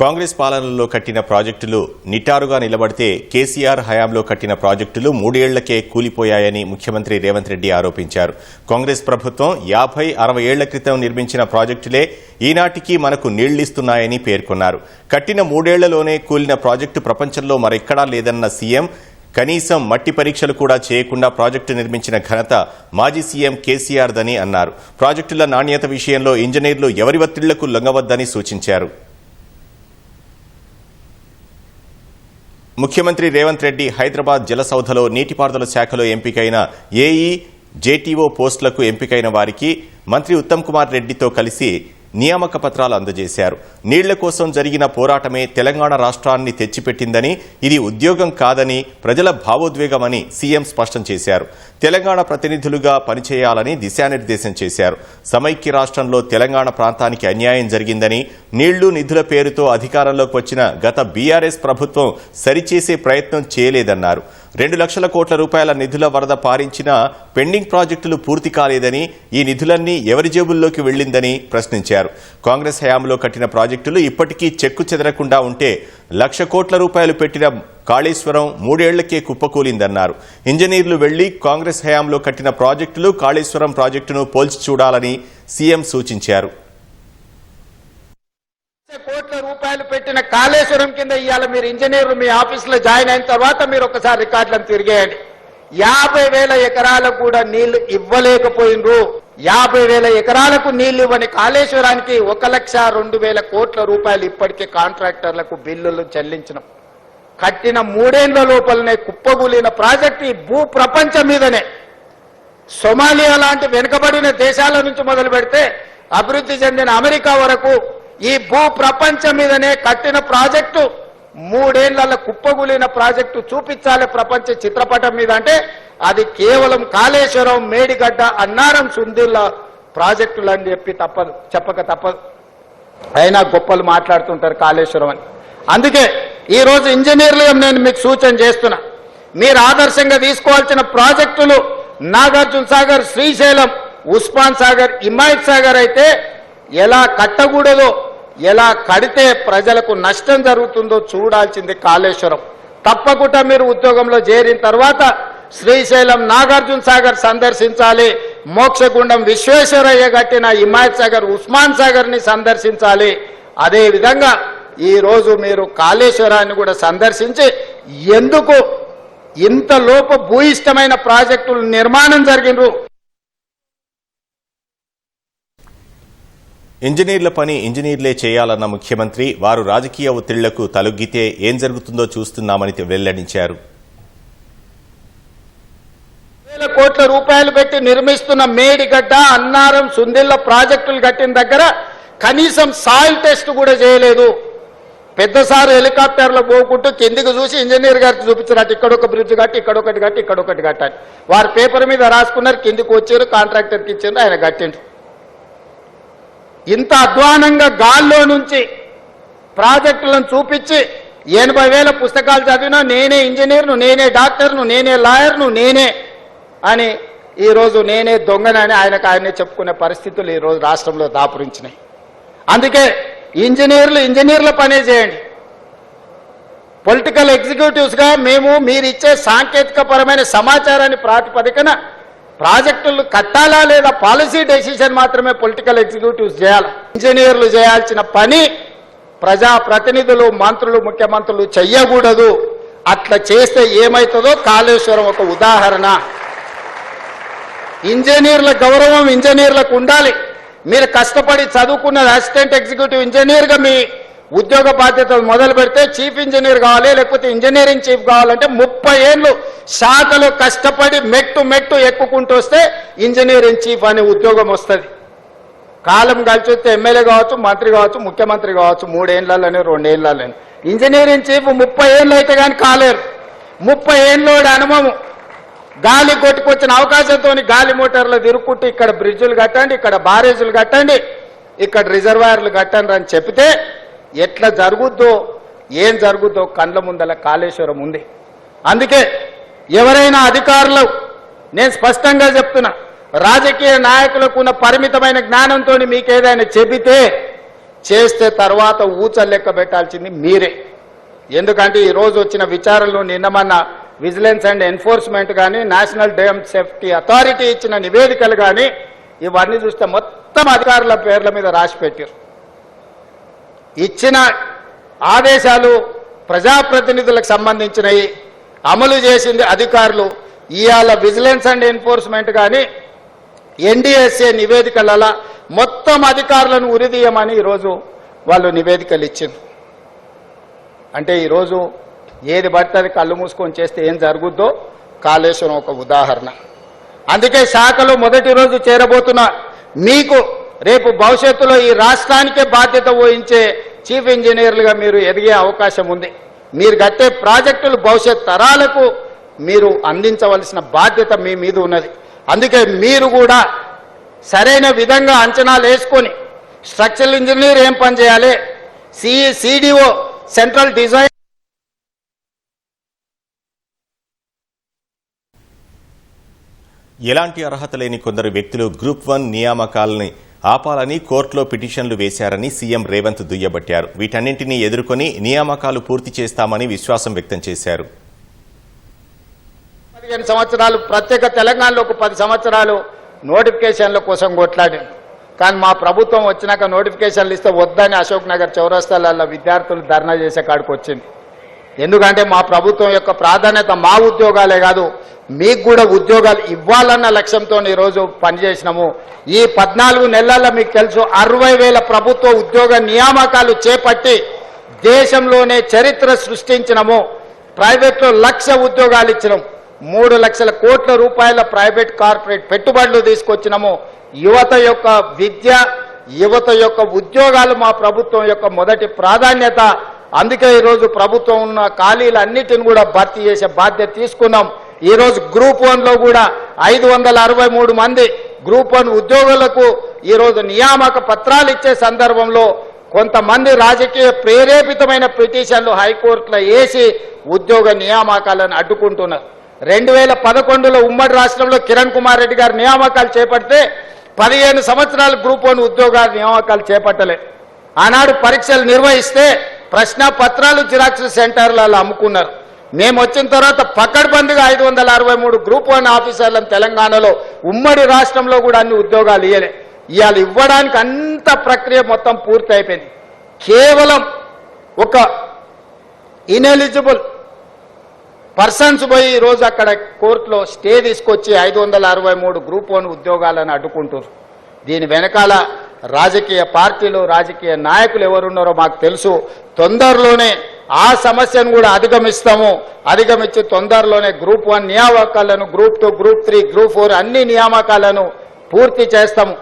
కాంగ్రెస్ పాలనలో కట్టిన ప్రాజెక్టులు నిటారుగా నిలబడితే కేసీఆర్ హయాంలో కట్టిన ప్రాజెక్టులు మూడేళ్ళకే కూలిపోయాయని ముఖ్యమంత్రి రేవంత్ రెడ్డి ఆరోపించారు. కాంగ్రెస్ ప్రభుత్వం యాభై అరవై ఏళ్ళ క్రితం నిర్మించిన ప్రాజెక్టులే ఈనాటికి మనకు నీళ్ళిస్తున్నాయని పేర్కొన్నారు. కట్టిన మూడేళ్ళలోనే కూలిన ప్రాజెక్టు ప్రపంచంలో మరెక్కడా లేదన్న సీఎం కనీసం మట్టి పరీక్షలు కూడా చేయకుండా ప్రాజెక్టు నిర్మించిన ఘనత మాజీ సీఎం కేసీఆర్దని అన్నారు. ప్రాజెక్టుల నాణ్యత విషయంలో ఇంజనీర్లు ఎవరి ఒత్తిళ్ళకు లొంగవద్దని సూచించారు. ముఖ్యమంత్రి రేవంత్ రెడ్డి హైదరాబాద్ జలసౌధలో నీటిపారుదల శాఖలో ఎంపికైన ఏఈ జేటీఓ పోస్టులకు ఎంపికైన వారికి మంత్రి ఉత్తమ్ కుమార్ రెడ్డితో కలిసి నియామక పత్రాలు అందజేశారు. నీళ్ళ కోసం జరిగిన పోరాటమే తెలంగాణ రాష్ట్రాన్ని తెచ్చిపెట్టిందని ఇది ఉద్యోగం కాదని ప్రజల భావోద్వేగమని సీఎం స్పష్టం చేశారు. తెలంగాణ ప్రతినిధులుగా పనిచేయాలని దిశానిర్దేశం చేశారు. సమైక్య రాష్ట్రంలో తెలంగాణ ప్రాంతానికి అన్యాయం జరిగిందని నీళ్ళు నిధుల పేరుతో అధికారంలోకి వచ్చిన గత బీఆర్ఎస్ ప్రభుత్వం సరిచేసే ప్రయత్నం చేయలేదన్నారు. రెండు లక్షల కోట్ల రూపాయల నిధుల వరద పారించిన పెండింగ్ ప్రాజెక్టులు పూర్తి కాలేదని ఈ నిధులన్నీ ఎవరి జేబుల్లోకి వెళ్ళిందని ప్రశ్నించారు. కాంగ్రెస్ హయాంలో కట్టిన ప్రాజెక్టులు ఇప్పటికీ చెక్కు చెదరకుండా ఉంటే లక్ష కోట్ల రూపాయలు పెట్టిన కాళేశ్వరం మూడేళ్ళకే కుప్పకూలిందన్నారు. ఇంజనీర్లు వెళ్ళి కాంగ్రెస్ హయాంలో కట్టిన ప్రాజెక్టులు కాళేశ్వరం ప్రాజెక్టును పోల్చి చూడాలని సీఎం సూచించారు కోట్ల రూపాయలు పెట్టిన కాళేశ్వరం కింద ఇవాళ మీరు ఇంజనీర్లు మీ ఆఫీసులో జాయిన్ అయిన తర్వాత మీరు ఒకసారి రికార్డులను తిరిగేయండి. యాభై వేల ఎకరాలకు కూడా నీళ్ళు ఇవ్వలేకపోయినరు యాభై వేల ఎకరాలకు నీళ్ళు ఇవ్వని కాళేశ్వరానికి ఒక లక్ష రెండు వేల కోట్ల రూపాయలు ఇప్పటికే కాంట్రాక్టర్లకు బిల్లులు చెల్లించినాం. కట్టిన మూడేళ్ళ లోపలనే కుప్పగూలిన ప్రాజెక్టు ఈ భూ ప్రపంచం మీదనే. సొమాలియా లాంటి వెనుకబడిన దేశాల నుంచి మొదలు పెడితే అభివృద్ధి చెందిన అమెరికా వరకు ఈ భూ ప్రపంచం మీదనే కట్టిన ప్రాజెక్టు మూడేళ్ళ కుప్పగులిన ప్రాజెక్టు చూపించాలి ప్రపంచ చిత్రపటం మీద అంటే అది కేవలం కాళేశ్వరం మేడిగడ్డ అన్నారం సుందిల్ల ప్రాజెక్టులు అని చెప్పి తప్పదు చెప్పక తప్పదు. అయినా గొప్పలు మాట్లాడుతుంటారు కాళేశ్వరం అని. అందుకే ఈ రోజు ఇంజనీర్లు నేను మీకు సూచన చేస్తున్నా. మీరు ఆదర్శంగా తీసుకోవాల్సిన ప్రాజెక్టులు నాగార్జున సాగర్ శ్రీశైలం ఉస్మాన్ సాగర్ ఇమాయత్ సాగర్ అయితే ఎలా కట్టకూడదో ఎలా కడితే ప్రజలకు నష్టం జరుగుతుందో చూడాల్సింది కాళేశ్వరం. తప్పకుండా మీరు ఉద్యోగంలో చేరిన తర్వాత శ్రీశైలం నాగార్జున సాగర్ సందర్శించాలి మోక్షగుండం విశ్వేశ్వరయ్య కట్టిన హిమాయత్ సాగర్ ఉస్మాన్ సాగర్ని సందర్శించాలి. అదే విధంగా ఈ రోజు మీరు కాళేశ్వరాన్ని కూడా సందర్శించి ఎందుకు ఇంతలోపు భూయిష్టమైన ప్రాజెక్టులు నిర్మాణం జరిగినరు? ఇంజనీర్ల పని ఇంజనీర్లే చేయాలన్న ముఖ్యమంత్రి వారు రాజకీయ ఒత్తిళ్ళకు తలొగ్గితే ఏం జరుగుతుందో చూస్తున్నామని వెల్లడించారు. వేల కోట్ల రూపాయలు పెట్టి నిర్మిస్తున్న మేడిగడ్డ అన్నారం సుందిల్ల ప్రాజెక్టులు కట్టిన దగ్గర కనీసం సాయిల్ టెస్ట్ కూడా చేయలేదు. పెద్దసారి హెలికాప్టర్లో పోకుంటూ కిందికి చూసి ఇంజనీర్ గారికి చూపించినట్టు ఇక్కడ ఒక బ్రిడ్జ్ కట్టి ఇక్కడ ఒకటి కట్టి ఇక్కడ ఒకటి కట్టాలి వారు పేపర్ మీద రాసుకున్నారు కిందికి వచ్చారు కాంట్రాక్టర్కి ఇచ్చారు ఆయన కట్టిండు. ఇంత అధ్వానంగా గాల్లో నుంచి ప్రాజెక్టులను చూపించి ఎనభై వేల పుస్తకాలు చదివినా నేనే ఇంజనీర్ను నేనే డాక్టర్ను నేనే లాయర్ను నేనే అని ఈరోజు నేనే దొంగనని ఆయనకు ఆయనే చెప్పుకునే పరిస్థితులు ఈరోజు రాష్ట్రంలో దాపురించినాయి. అందుకే ఇంజనీర్లు ఇంజనీర్ల పనే చేయండి. పొలిటికల్ ఎగ్జిక్యూటివ్స్గా మేము మీరు ఇచ్చే సాంకేతిక పరమైన సమాచారాన్ని ప్రాతిపదికన ప్రాజెక్టులు కట్టాలా లేదా పాలసీ డెసిషన్ మాత్రమే పొలిటికల్ ఎగ్జిక్యూటివ్స్ చేయాలి. ఇంజనీర్లు చేయాల్సిన పని ప్రజా ప్రతినిధులు మంత్రులు ముఖ్యమంత్రులు చెయ్యకూడదు. అట్లా చేస్తే ఏమవుతుందో కాళేశ్వరం ఒక ఉదాహరణ. ఇంజనీర్ల గౌరవం ఇంజనీర్లకు ఉండాలి. మీరు కష్టపడి చదువుకున్న అసిస్టెంట్ ఎగ్జిక్యూటివ్ ఇంజనీర్గా మీ ఉద్యోగ బాధ్యతలు మొదలు పెడితే చీఫ్ ఇంజనీర్ కావాలి లేకపోతే ఇంజనీరింగ్ చీఫ్ కావాలంటే ముప్పై ఏళ్ళు శాఖలో కష్టపడి మెట్టు మెట్టు ఎక్కుకుంటూ వస్తే ఇంజనీరింగ్ చీఫ్ అనే ఉద్యోగం వస్తుంది. కాలం కలిసి వస్తే ఎమ్మెల్యే కావచ్చు మంత్రి కావచ్చు ముఖ్యమంత్రి కావచ్చు మూడేళ్ళలోనే రెండేళ్ళలోనే ఇంజనీరింగ్ చీఫ్ ముప్పై ఏళ్ళు అయితే కానీ కాలేరు. ముప్పై ఏళ్ళోడి అనుభవం. గాలి కొట్టుకొచ్చిన అవకాశంతో గాలి మోటార్లు తిరుక్కుంటూ ఇక్కడ బ్రిడ్జులు కట్టండి ఇక్కడ బారేజులు కట్టండి ఇక్కడ రిజర్వాయర్లు కట్టండి అని చెప్తే ఎట్లా జరుగుద్దో ఏం జరుగుద్దో కండ్ల ముందల కాళేశ్వరం ఉంది. అందుకే ఎవరైనా అధికారులు నేను స్పష్టంగా చెప్తున్నా రాజకీయ నాయకులకు ఉన్న పరిమితమైన జ్ఞానంతో మీకు ఏదైనా చెబితే చేస్తే తర్వాత ఊచలు లెక్క పెట్టాల్సింది మీరే. ఎందుకంటే ఈరోజు వచ్చిన విచారణలో నిన్న మొన్న విజిలెన్స్ అండ్ ఎన్ఫోర్స్మెంట్ కానీ నేషనల్ డ్యామ్ సేఫ్టీ అథారిటీ ఇచ్చిన నివేదికలు కానీ ఇవన్నీ చూస్తే మొత్తం అధికారుల పేర్ల మీద రాసి పెట్టారు ఇచ్చిన ఆదేశాలు ప్రజాప్రతినిధులకు సంబంధించినవి. అమలు చేసింది అధికారులు. ఇవాళ విజిలెన్స్ అండ్ ఎన్ఫోర్స్మెంట్ కానీ ఎన్డీఎస్ఏ నివేదికలలో మొత్తం అధికారులను ఉరిదీయమని ఈరోజు వాళ్ళు నివేదికలు ఇచ్చింది అంటే ఈరోజు ఏది పడితే కళ్ళు మూసుకొని చేస్తే ఏం జరుగుద్దో కాళేశ్వరం ఒక ఉదాహరణ. అందుకే శాఖలో మొదటి రోజు చేరబోతున్న మీకు రేపు భవిష్యత్తులో ఈ రాష్ట్రానికే బాధ్యత వహించే చీఫ్ ఇంజనీర్లుగా మీరు ఎదిగే అవకాశం ఉంది. మీరు కట్టే ప్రాజెక్టులు భవిష్యత్ తరాలకు మీరు అందించవలసిన బాధ్యత మీ మీద ఉన్నది. అందుకే మీరు కూడా సరైన విధంగా అంచనాలు వేసుకొని స్ట్రక్చరల్ ఇంజనీర్ ఏం పని చేయాలి? సిఈ సిడిఓ సెంట్రల్ డిజైన్ ఎలాంటి అర్హత లేని కొందరు వ్యక్తులు గ్రూప్ వన్ నియామకాలని ఆపాలని కోర్టులో పిటిషన్లు వేశారని సీఎం రేవంత్ దుయ్యబట్టారు. వీటన్నింటినీ ఎదుర్కొని నియామకాలు పూర్తి చేస్తామని విశ్వాసం వ్యక్తం చేశారు. పదిహేను సంవత్సరాలు ప్రత్యేక తెలంగాణలో ఒక పది సంవత్సరాలు నోటిఫికేషన్ల కోసం కొట్లాడాను కానీ మా ప్రభుత్వం వచ్చినాక నోటిఫికేషన్లు ఇస్తే వద్దని అశోక్ నగర్ చౌరస్తాలలో విద్యార్థులు ధర్నా చేసే కాడికి వచ్చింది. ఎందుకంటే మా ప్రభుత్వం యొక్క ప్రాధాన్యత మా ఉద్యోగాలే కాదు మీకు కూడా ఉద్యోగాలు ఇవ్వాలన్న లక్ష్యంతో ఈరోజు పనిచేసినాము. ఈ పద్నాలుగు నెలల్లో మీకు తెలుసు అరవై వేల ప్రభుత్వ ఉద్యోగ నియామకాలు చేపట్టి దేశంలోనే చరిత్ర సృష్టించినము. ప్రైవేట్లో లక్ష ఉద్యోగాలు ఇచ్చినాం. మూడు లక్షల కోట్ల రూపాయల ప్రైవేట్ కార్పొరేట్ పెట్టుబడులు తీసుకొచ్చినాము. యువత యొక్క విద్య యువత యొక్క ఉద్యోగాలు మా ప్రభుత్వం యొక్క మొదటి ప్రాధాన్యత. అందుకే ఈరోజు ప్రభుత్వం ఉన్న ఖాళీలన్నిటిని కూడా భర్తీ చేసే బాధ్యత తీసుకున్నాం. ఈరోజు గ్రూప్ వన్లో కూడా ఐదు వందల అరవై మూడు మంది గ్రూప్ వన్ ఉద్యోగులకు ఈరోజు నియామక పత్రాలు ఇచ్చే సందర్భంలో కొంతమంది రాజకీయ ప్రేరేపితమైన పిటిషన్లు హైకోర్టులో వేసి ఉద్యోగ నియామకాలను అడ్డుకుంటున్నారు. రెండు వేల పదకొండులో ఉమ్మడి రాష్ట్రంలో కిరణ్ కుమార్ రెడ్డి గారు నియామకాలు చేపడితే పదిహేను సంవత్సరాలు గ్రూప్ వన్ ఉద్యోగాల నియామకాలు చేపట్టలే. ఆనాడు పరీక్షలు నిర్వహిస్తే ప్రశ్న పత్రాలు జిరాక్స్ సెంటర్లలో అమ్ముకున్నారు. మేము వచ్చిన తర్వాత పకడ్బందీగా ఐదు వందల అరవై మూడు గ్రూప్ వన్ ఆఫీసర్లను తెలంగాణలో ఉమ్మడి రాష్ట్రంలో కూడా అన్ని ఉద్యోగాలు ఇవ్వలే ఇవాళ ఇవ్వడానికి అంత ప్రక్రియ మొత్తం పూర్తి అయిపోయింది కేవలం ఒక ఇనెలిజిబుల్ పర్సన్స్ పోయి ఈరోజు రోజు అక్కడ కోర్టులో స్టే తీసుకొచ్చి ఐదు వందల అరవై మూడు గ్రూప్ వన్ ఉద్యోగాలను అడ్డుకుంటున్నారు దీని వెనకాల రాజకీయ పార్టీలు రాజకీయ నాయకులు ఎవరున్నారో మాకు తెలుసు. తొందరలోనే ఆ సమస్యను కూడా అధిగమిస్తాము. అధిగమించి తొందరలోనే group one నియామకాలను group two group three group four అన్ని నియామకాలను పూర్తి చేస్తాము.